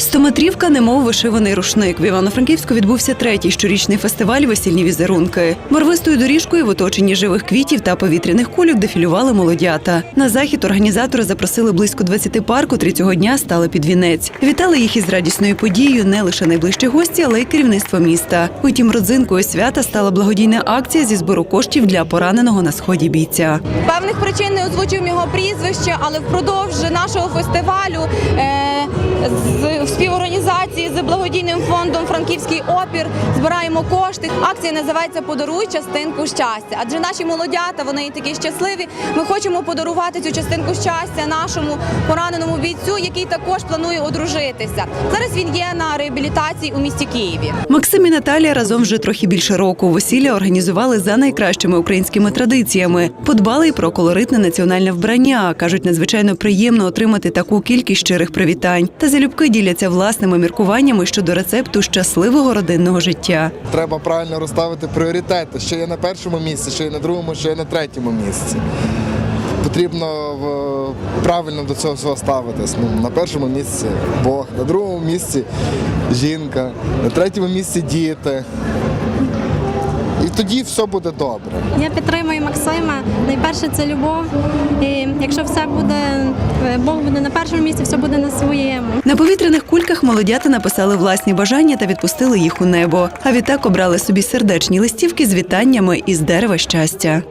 Стометрівка, немов вишиваний рушник. В Івано-Франківську відбувся третій щорічний фестиваль Весільні візерунки. Барвистою доріжкою в оточенні живих квітів та повітряних кульок дефілювали молодята. На захід організатори запросили близько 20 пар, котрі цього дня стали під вінець. Вітали їх із радісною подією не лише найближчі гості, але й керівництво міста. Утім, родзинкою свята стала благодійна акція зі збору коштів для пораненого на сході бійця. Певних причин не озвучив його прізвище, але впродовж нашого фестивалю е, з з благодійним фондом Франківський опір збираємо кошти. Акція називається Подаруй частинку щастя. Адже наші молодята вони такі щасливі. Ми хочемо подарувати цю частинку щастя нашому пораненому бійцю, який також планує одружитися. Зараз він є на реабілітації у місті Києві. Максим і Наталія разом вже трохи більше року. Весілля організували за найкращими українськими традиціями. Подбали й про колоритне національне вбрання. кажуть, надзвичайно приємно отримати таку кількість щирих привітань. Та залюбки діляться власними міркуваннями щодо рецепту щасливого родинного життя. Треба правильно розставити пріоритети, що є на першому місці, що є на другому, що є на третьому місці. Потрібно правильно до цього всього ставитись. Ну, на першому місці Бог, на другому місці жінка, на третьому місці діти. І тоді все буде добре. Я підтримую Максима. Найперше це любов. І якщо все буде, е, Бог буде на першому місці, все буде на своєму. На повітряних кульках молодята написали власні бажання та відпустили їх у небо. А відтак обрали собі сердечні листівки з вітаннями із дерева щастя.